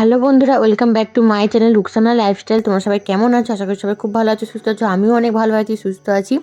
Hello বন্ধুরা, welcome back to my channel Rukhsana lifestyle. তোমরা সবাই কেমন আছো? আশা করি সবাই খুব ভালো আছো, সুস্থ আছো, আমিও অনেক ভালো আছি, সুস্থ আছি।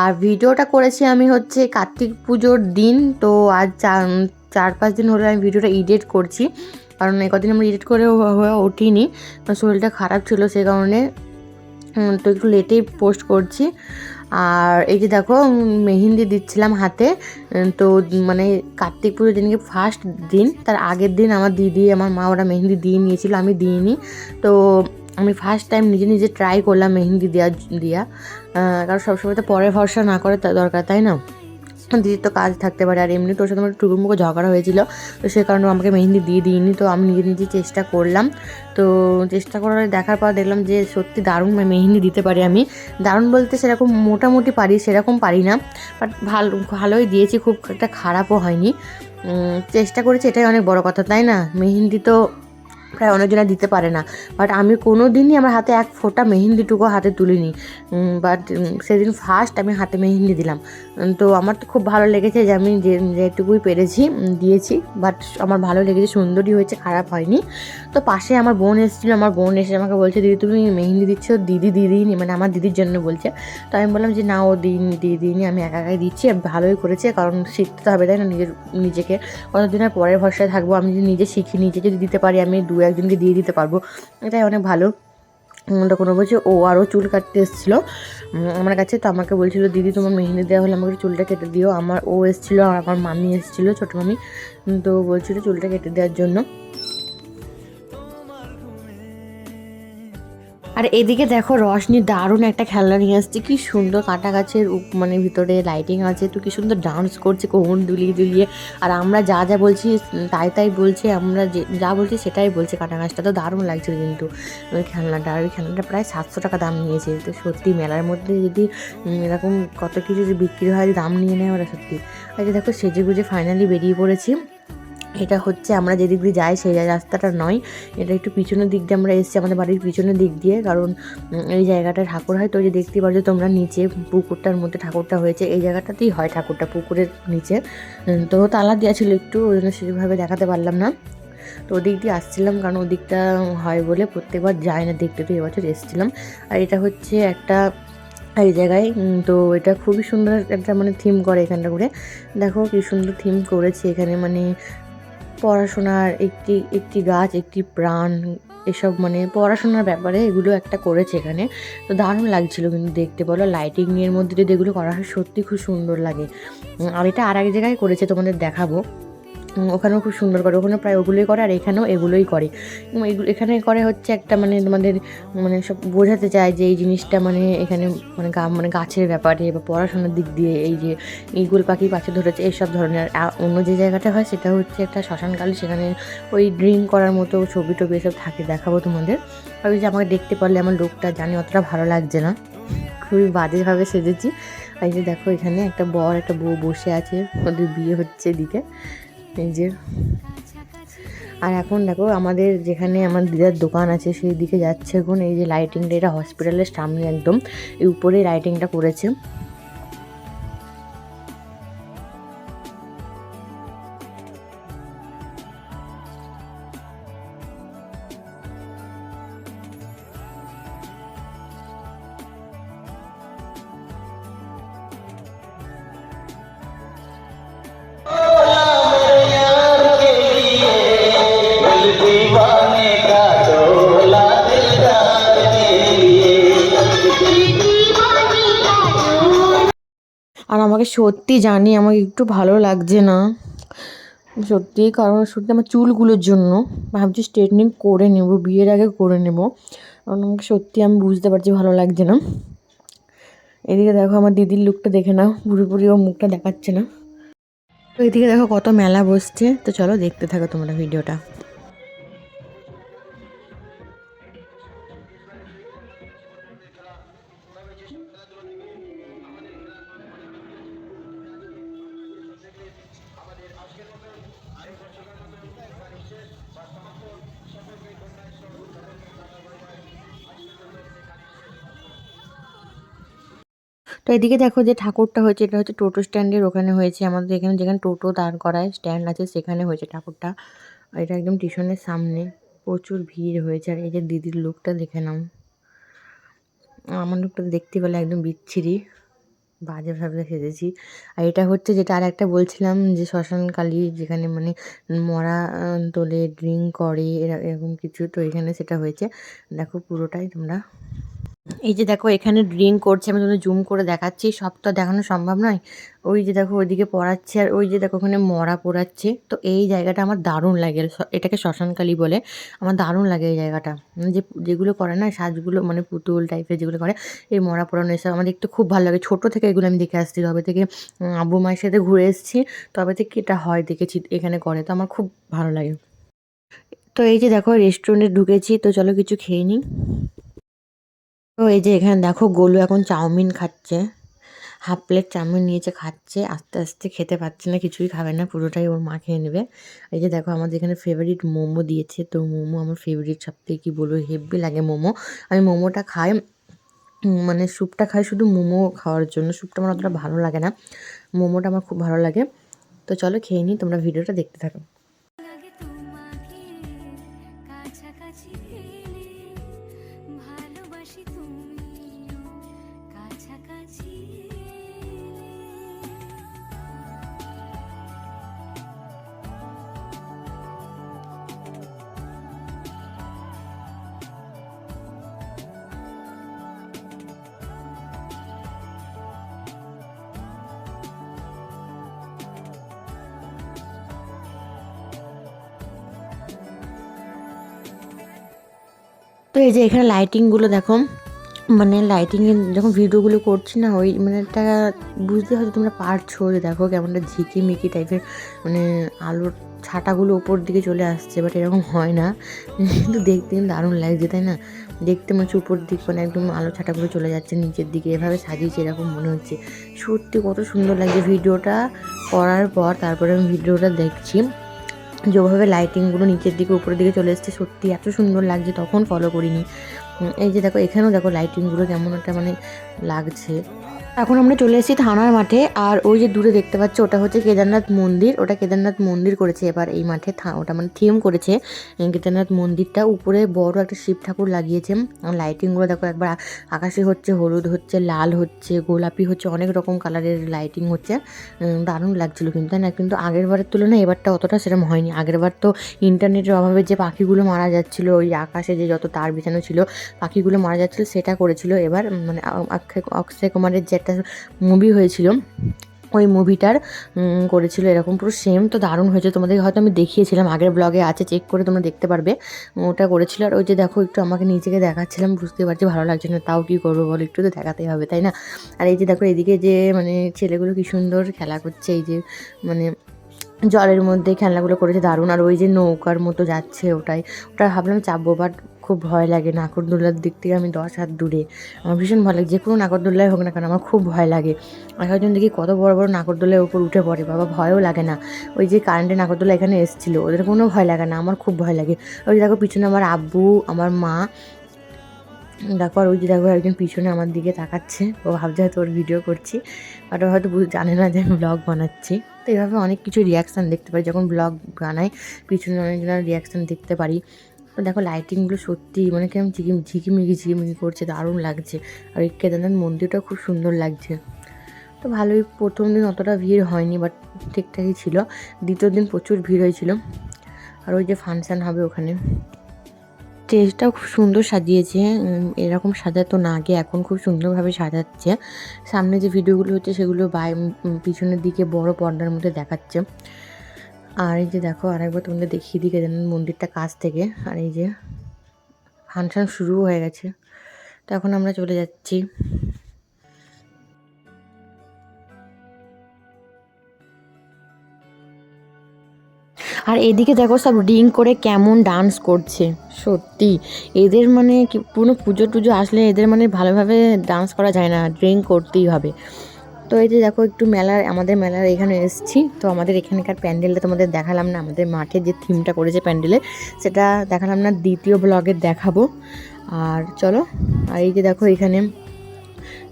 আর ভিডিওটা করেছি আমি হচ্ছে কার্তিক পুজোর দিন, তো আজ চার পাঁচ দিন হলো আমি ভিডিওটা এডিট করছি। কারণ এই কদিন আমরা এডিট করে হয়ে কারণ শরীরটা খারাপ ছিল সে কারণে তো একটু লেটেই পোস্ট করছি। আর এই যে দেখো মেহেন্দি দিচ্ছিলাম হাতে। তো মানে কার্তিক পুজোর দিনকে ফার্স্ট দিন, তার আগের দিন আমার দিদি, আমার মা ওরা মেহেন্দি দিয়ে নিয়েছিল, আমি দিইনি। তো আমি ফার্স্ট টাইম নিজে নিজে ট্রাই করলাম মেহেন্দি দেওয়া দেওয়া কারণ সবসময় তো পরে ভরসা না করে দরকার, তাই না? দিদির তো কাজ থাকতে পারে, আর এমনি তোর সাথে আমার টুকুমুখো ঝগড়া হয়েছিল, তো সে কারণে আমাকে মেহেন্দি দিয়ে দিইনি, তো আমি নিজে নিজে চেষ্টা করলাম। তো চেষ্টা করার দেখার পর দেখলাম যে সত্যি দারুণ মেহেন্দি দিতে পারি আমি। দারুণ বলতে সেরকম মোটামুটি পারি, সেরকম পারি না বাট ভালো, ভালোই দিয়েছি, খুব একটা খারাপও হয়নি। চেষ্টা করেছি, এটাই অনেক বড় কথা, তাই না? মেহেন্দি তো প্রায় অনেকজনা দিতে পারে না। বাট আমি কোনো দিনই আমার হাতে এক ফোঁটা মেহেন্দিটুকু হাতে তুলিনি। বাট সেদিন ফার্স্ট আমি হাতে মেহেন্দি দিলাম। তো আমার তো খুব ভালো লেগেছে যে আমি যে, যেটুকুই পেরেছি দিয়েছি। বাট আমার ভালো লেগেছে, সুন্দরই হয়েছে, খারাপ হয়নি। তো পাশে আমার বোন এসেছিল, আমার বোন এসে আমাকে বলছে, দিদি, তুমি মেহেন্দি দিচ্ছ? দিদি দিদিনি মানে আমার দিদির জন্য বলছে। তো আমি বললাম যে, না, ও দিইনি দিদি দিইনি আমি একা, একাই দিচ্ছি ভালোই করেছে, কারণ শিখতে হবে, তাই না? নিজের, নিজেকে। কতদিন আর পরের ভরসায় থাকব? আমি যদি নিজে শিখি, নিজে যদি দিতে পারি, আমি দু একজনকে দিয়ে দিতে পারব। এটাই অনেক ভালো। কোনো বলছে, ও আরও চুল কাটতে এসেছিল। আমার কাছে তো আমাকে বলছিল, দিদি, তোমার মেহেন্দি দেওয়া হলে আমাকে চুলটা কেটে দিও। আমার, ও এসেছিল আর আমার মামি এসেছিল, ছোটো মামি তো বলছিল চুলটা কেটে দেওয়ার জন্য। আর এদিকে দেখো রশনি দারুণ একটা খেলনা নিয়ে আসছে। কি সুন্দর কাটা গাছের মানে ভিতরে লাইটিং আছে, তো কি সুন্দর ডান্স করছে, কোমর দুলিয়ে দুলিয়ে। আর আমরা যা যা বলছি, তাই তাই বলছে, আমরা যে যা বলছি সেটাই বলছে কাটা গাছটা। তো দারুণ লাগছে কিন্তু ওই খেলনাটা। ওই খেলনাটা প্রায় সাতশো টাকা দাম নিয়েছে। তো সত্যি মেলার মধ্যে যদি এরকম কত কিছু যে বিক্রি হয় দাম নিয়ে নেয় ওরা সত্যি। আর দেখো সেজে গুজে ফাইনালি বেরিয়ে পড়েছি। এটা হচ্ছে আমরা যেদিক দিয়ে যাই সেই রাস্তাটা নয়। এটা একটু পিছনের দিক দিয়ে আমরা এসেছি আমাদের বাড়ির পিছনের দিক দিয়ে। কারণ এই জায়গাটা ঠাকুর হয়। তো যে দেখতে পাচ্ছ তোমরা নিচে পুকুরটার মধ্যে ঠাকুরটা হয়েছে। এই জায়গাটাতেই হয় ঠাকুরটা, পুকুরের নিচে। তো তালা দেওয়া ছিল একটু, ওই জন্য সেভাবে দেখাতে পারলাম না। তো ওদিক দিয়ে আসছিলাম কারণ ওদিকটা হয় বলে প্রত্যেকবার যায় না দেখতে। তো এবছর এসেছিলাম। আর এটা হচ্ছে একটা, এই জায়গায় তো এটা খুবই সুন্দর একটা মানে থিম করে এখানটা করে দেখো কি সুন্দর থিম করেছে এখানে। মানে পড়াশোনার একটি একটি গাছ, একটি প্রাণ, এসব মানে পড়াশোনার ব্যাপারে এগুলো একটা করেছে এখানে। তো দারুণ লাগছিল কিন্তু দেখতে। বলো লাইটিংয়ের মধ্যে যদি এগুলো করা হয়, সত্যি খুব সুন্দর লাগে। আর এটা আর এক জায়গায় করেছে, তোমাদের দেখাবো। ওখানেও খুব সুন্দর করে। ওখানে প্রায় ওগুলোই করে আর এখানেও এগুলোই করে। এগুলো এখানে করে হচ্ছে একটা মানে তোমাদের মানে সব বোঝাতে চায় যে এই জিনিসটা মানে এখানে মানে গা মানে গাছের ব্যাপারে বা পড়াশোনার দিক দিয়ে এই যে ইগুল পাখি পাশে ধরেছে, এইসব ধরনের। অন্য যে জায়গাটা হয় সেটা হচ্ছে একটা শ্মশানকালী, সেখানে ওই ড্রিঙ্ক করার মতো ছবি টবি এসব থাকে, দেখাবো তোমাদের। আর যে আমাকে দেখতে পারলে আমার লোকটা জানি, অতটা ভালো লাগছে না। খুবই বাজেভাবে সেজেছি। এই যে দেখো এখানে একটা বর, একটা বউ বসে আছে, ওদের বিয়ে হচ্ছে এদিকে। এই যে আর এখন দেখো আমাদের যেখানে আমার দিদার দোকান আছে, সেই দিকে যাচ্ছে এখন। এই যে লাইটিংটা এটা হসপিটালের সামনে একদম। এই উপরে লাইটিংটা করেছে। আমাকে সত্যি জানি আমাকে একটু ভালো লাগছে না। সত্যি, কারণ সত্যি আমার চুলগুলোর জন্য ভাবছি স্ট্রেটনিং করে নেব, বিয়ের আগে করে নেব। কারণ আমাকে সত্যি আমি বুঝতে পারছি ভালো লাগছে না। এদিকে দেখো আমার দিদির লুকটা দেখে নাও পুরোপুরি ও মুখটা দেখাচ্ছে না। তো এদিকে দেখো কত মেলা বসছে। তো চলো দেখতে থাকো তোমরা ভিডিওটা। তো এদিকে দেখো যে ঠাকুরটা হয়েছে, এটা হচ্ছে টোটো স্ট্যান্ডের ওখানে হয়েছে। আমাদের এখানে যেখানে টোটো দাঁড় করায়, স্ট্যান্ড আছে, সেখানে হয়েছে ঠাকুরটা। এটা একদম টিউশনের সামনে। প্রচুর ভিড় হয়েছে। আর এই যে দিদির লোকটা দেখে নাও। আমার লোকটা দেখতে পেলে একদম বিচ্ছিরি। বাজেভাবে সেজেছি। আর এটা হচ্ছে যেটা আর একটা বলছিলাম যে শ্মশানকালী যেখানে মানে মরা তোলে, ড্রিঙ্ক করে, এরা- এরকম কিছু। তো এখানে সেটা হয়েছে। দেখো পুরোটাই তোমরা এই যে দেখো, এখানে ড্রিঙ্ক করছে, আমি তোমাদের জুম করে দেখাচ্ছি সব তো দেখানো সম্ভব নয়। ওই যে দেখো, ওইদিকে পড়াচ্ছে, আর ওই যে দেখো, ওখানে মরা পোড়াচ্ছে। তো এই জায়গাটা আমার দারুণ লাগে এটাকে শ্মশানকালী বলে। আমার দারুণ লাগে এই জায়গাটা। মানে যে, যেগুলো করে না, সাজগুলো মানে পুতুল টাইপের যেগুলো করে, এই মরা পোড়ানো এসব আমার দেখতে খুব ভালো লাগে। ছোটো থেকে এগুলো আমি দেখে আসছি, তবে থেকে আব্বু মায়ের সাথে ঘুরে এসেছি, তবে থেকে এটা হয় দেখেছি, এখানে করে। তো আমার খুব ভালো লাগে। তো এই যে দেখো রেস্টুরেন্টে ঢুকেছি, তো চলো কিছু খেয়ে নিই। তো এই যে এখানে দেখো গোলু এখন চাউমিন খাচ্ছে। হাফ প্লেট চাউমিন নিয়েছে, খাচ্ছে, আস্তে আস্তে খেতে পারছে না, কিছুই খাবে না, পুরোটাই ওর মা খেয়ে নেবে। এই যে দেখো আমাদের এখানে ফেভারিট মোমো দিয়েছে, তো মোমো আমার ফেভারিট সব থেকে কী বলব হেভি লাগে মোমো। আমি মোমোটা খাই মানে স্যুপটা খাই শুধু মোমো খাওয়ার জন্য স্যুপটা আমার অতটা ভালো লাগে না। মোমোটা আমার খুব ভালো লাগে। তো চলো খেয়ে নিই, তোমরা ভিডিওটা দেখতে থাকো। তো এই যে এখানে লাইটিংগুলো দেখো মানে লাইটিংয়ে যখন ভিডিওগুলো করছি না, ওই মানে একটা বুঝতে হয়তো তোমরা পারছ যে দেখো কেমনটা ঝিকিমিকি টাইপের মানে আলোর ছাটাগুলো ওপর দিকে চলে আসছে বাট এরকম হয় না। কিন্তু দেখতে কিন্তু দারুণ লাগছে, তাই না? দেখতে মনে হচ্ছে উপর দিক মানে একদম আলো ছাটাগুলো চলে যাচ্ছে, নিচের দিকে এভাবে সাজিয়েছে, এরকম মনে হচ্ছে। সত্যি কত সুন্দর লাগছে ভিডিওটা করার পর, তারপরে আমি ভিডিওটা দেখছি। যেভাবে লাইটিংগুলো নিচের দিকে, উপরের দিকে চলে এসছে, সত্যি এত সুন্দর লাগছে, তখন ফলো করিনি। এই যে দেখো, এখানেও দেখো লাইটিংগুলো কেমন একটা মানে লাগছে। এখন আমরা চলে এসেছি থানার মাঠে, আর ওই যে দূরে দেখতে পাচ্ছ ওটা হচ্ছে কেদারনাথ মন্দির। ওটা কেদারনাথ মন্দির করেছে এবার এই মাঠে ওটা মানে থিম করেছে। কেদারনাথ মন্দিরটা উপরে বড় একটা শিব ঠাকুর লাগিয়েছে। লাইটিংগুলো দেখো একবার আকাশে হচ্ছে, হলুদ হচ্ছে, লাল হচ্ছে, গোলাপি হচ্ছে, অনেক রকম কালারের লাইটিং হচ্ছে। দারুণ লাগছিল কিন্তু, তাই না? কিন্তু আগের বারের তুলনায় এবারটা অতটা সেরকম হয়নি। আগের বার তো ইন্টারনেটের অভাবে যে পাখিগুলো মারা যাচ্ছিল, ওই আকাশে যে যত তার বিছানো ছিল, পাখিগুলো মারা যাচ্ছিল, সেটা করেছিল। এবার মানে অক্ষয় অক্ষয় কুমারের যে একটা মুভি হয়েছিল। ওই মুভিটার করেছিল এরকম, পুরো সেম তো দারুণ হয়েছে। তোমাদের হয়তো আমি দেখিয়েছিলাম, আগের ব্লগে আছে চেক করে তোমরা দেখতে পারবে। ওটা করেছিল, আর ওই যে দেখো, একটু আমাকে নিজেকে দেখাচ্ছিলাম, বুঝতে পারছি ভালো লাগছে না, তাও কী করব বলো, একটু তো দেখাতেই হবে, তাই না? আর এই যে দেখো, এদিকে যে মানে ছেলেগুলো কি সুন্দর খেলা করছে, এই যে মানে জলের মধ্যে খেলনাগুলো করেছে, দারুণ। আর ওই যে নৌকার মতো যাচ্ছে ওটাই। ওটা ভাবলাম চাপবো বাট খুব ভয় লাগে নাগরদোলার দিক থেকে আমি দশ হাত দূরে। আমার ভীষণ ভয় লাগে যে কোনো নাগরদোলায় হোক না কেন আমার খুব ভয় লাগে। আর একজন দেখি কত বড় বড় নাগরদোলার উপর উঠে পড়ে, বাবা ভয়ও লাগে না। ওই যে কারেন্টের নাগরদোলা এখানে এসেছিল, ওদের কোনো ভয় লাগে না, আমার খুব ভয় লাগে। ওই দেখো পিছনে আমার আব্বু, আমার মা দেখো আর ওই যে দেখো একজন পিছনে আমার দিকে তাকাচ্ছে, ও ভাবছে হয়তো ওর ভিডিও করছি বাট ও হয়তো জানে না যে আমি ব্লগ বানাচ্ছি। তো এইভাবে অনেক কিছু রিয়াকশান দেখতে পারি, যখন ব্লগ বানাই, পিছনে অনেকজনের রিয়াকশান দেখতে পারি। দেখো লাইটিংগুলো সত্যি মানে কেমন ঝিকি ঝিকিমিকি ঝিকিমিকি করছে, দারুণ লাগছে। আর এই কেদারনাথ মন্দিরটাও খুব সুন্দর লাগছে। তো ভালোই প্রথম দিন অতটা ভিড় হয়নি বাট ঠিকঠাকই ছিল। দ্বিতীয় দিন প্রচুর ভিড় হয়েছিল। আর ওই যে ফাংশান হবে ওখানে। স্টেজটাও খুব সুন্দর সাজিয়েছে। এরকম সাজাতো না আগে, এখন খুব সুন্দরভাবে সাজাচ্ছে। সামনে যে ভিডিওগুলো হচ্ছে, সেগুলো বাই পিছনের দিকে বড় পর্দার মধ্যে দেখাচ্ছে। আর এই যে দেখো, আরেকবার তোমাদের দেখিয়ে দিকে জানেন মন্দিরটা কাছ থেকে। আর এই যে ফাংশন শুরু হয়ে গেছে। তো এখন আমরা চলে যাচ্ছি। আর এদিকে দেখো সব রিং করে কেমন ডান্স করছে। সত্যি, এদের মানে কি পুরো পুজো টুজো আসলে এদের মানে ভালোভাবে ডান্স করা যায় না ড্রিঙ্ক করতেই হবে। তো এই যে দেখো, একটু মেলার, আমাদের মেলার এখানে এসেছি। তো আমাদের এখানকার প্যান্ডেলটা তোমাদের দেখালাম না। আমাদের মাঠে যে থিমটা করেছে প্যান্ডেলের, সেটা দেখালাম না, দ্বিতীয় ব্লগে দেখাবো। আর চলো, আর এই যে দেখো এখানে,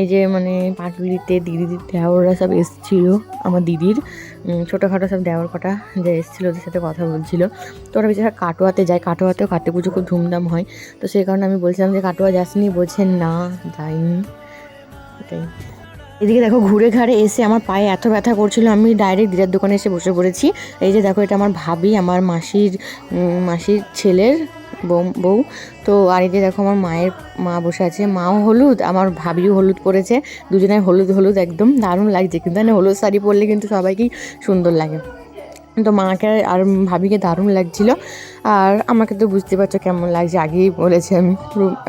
এই যে মানে পাটুলিতে দিদি দেওররা সব এসেছিল, আমার দিদির। ছোটোখাটো সব দেওয়ার কটা যে এসেছিল, ওদের সাথে কথা বলছিল। তো ওরা বেচারা কাটোয়াতে যায়, কাটোয়াতেও কাতে পুজো খুব ধুমধাম হয়। তো সেই কারণে আমি বলছিলাম যে কাটোয়া যাসনি বলছেন না, যাইনি। এটাই। এদিকে দেখো ঘুরে ঘাড়ে এসে আমার পায়ে এত ব্যথা করছিল, আমি ডাইরেক্ট দিদার দোকানে এসে বসে পড়েছি। এই যে দেখো, এটা আমার ভাবি, আমার মাসির মাসির ছেলের বউ বউ। তো আর যে দেখো, আমার মায়ের মা বসে আছে। মাও হলুদ, আমার ভাবিও হলুদ পরেছে। দুজনে হলুদ হলুদ একদম দারুণ লাগছে। কিন্তু হলুদ শাড়ি পরলে কিন্তু সবাইকেই সুন্দর লাগে। তো মাকে আর ভাবিকে দারুণ লাগছিল। আর আমাকে তো বুঝতে পারছ কেমন লাগছে, আগেই বলেছি আমি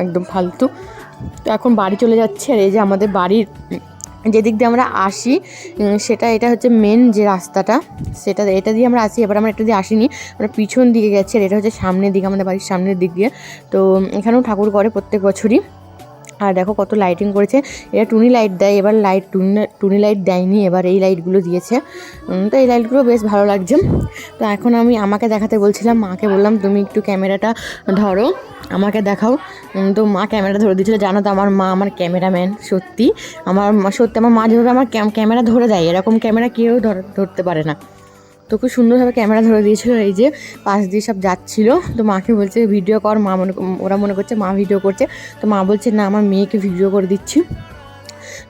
একদম ফালতু। তো এখন বাড়ি চলে যাচ্ছে। আর এই যে আমাদের বাড়ির যেদিক দিয়ে আমরা আসি সেটা, এটা হচ্ছে মেন যে রাস্তাটা, সেটা, এটা দিয়ে আমরা আসি, এবার আমরা এটা দিয়ে আসিনি, আমরা পিছন দিকে গেছি, আর এটা হচ্ছে সামনের দিকে, আমাদের বাড়ির সামনের দিক দিয়ে। তো এখানেও ঠাকুর করে প্রত্যেক বছরই। আর দেখো কত লাইটিং করেছে। এটা টুনি লাইট দেয়, এবার লাইট টুনি টুনি লাইট দেয়নি, এবার এই লাইটগুলো দিয়েছে। তো এই লাইটগুলো বেশ ভালো লাগছে। তো এখন আমি আমাকে দেখাতে বলছিলাম, মাকে বললাম, তুমি একটু ক্যামেরাটা ধরো, আমাকে দেখাও। তো মা ক্যামেরা ধরে দিয়েছিল, জানো তো, আমার মা আমার ক্যামেরাম্যান, সত্যি। আমার সত্যি, আমার মা যেভাবে আমার ক্যাম- ক্যামেরা ধরে দেয়, এরকম ক্যামেরা কেউ ধর- ধরতে পারে না। তো খুব সুন্দরভাবে ক্যামেরা ধরে দিয়েছিল এই যে পাশ দিয়ে সব যাচ্ছিল। তো মাকে বলছে, ভিডিও কর। মা মনে ওরা মনে করছে, মা ভিডিও করছে। তো মা বলছে, না, আমার মেয়েকে ভিডিও করে দিচ্ছি।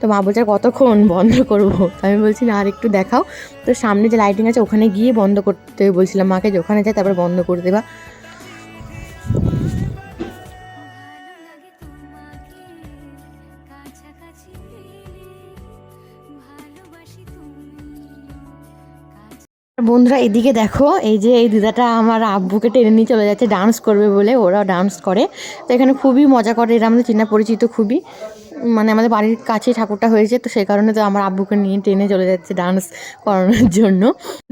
তো মা বলছে কতক্ষণ বন্ধ করব? আমি বলছি, না, আর একটু দেখাও। তো সামনে যে লাইটিং আছে, ওখানে গিয়ে বন্ধ করতে বলছিলাম মাকে যে, ওখানে যায় তারপর বন্ধ করে দেবা। বন্ধুরা, এদিকে দেখো, এই যে এই দিদাটা আমার আব্বুকে টেনে নিয়ে চলে যাচ্ছে ডান্স করবে বলে, ওরাও ডান্স করে। তো এখানে খুবই মজা করে, এরা আমাদের চেনা পরিচিত খুবই। মানে আমাদের বাড়ির কাছেই ঠাকুরটা হয়েছে, তো সেই কারণে তো আমার আব্বুকে নিয়ে টেনে চলে যাচ্ছে ডান্স করানোর জন্য।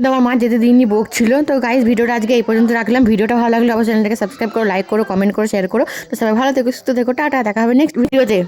তো আমার মা যেতে দিনই বোক ছিল তো গাইজ ভিডিওটা আজকে এই পর্যন্ত রাখলাম। ভিডিওটা ভালো লাগলে অবশ্যই চ্যানেলটাকে সাবস্ক্রাইব করো লাইক করো কমেন্ট করো শেয়ার করো। তো সবাই ভালো থেকো, সুস্থ থেকো, টাটা, দেখা হবে নেক্সট ভিডিওতে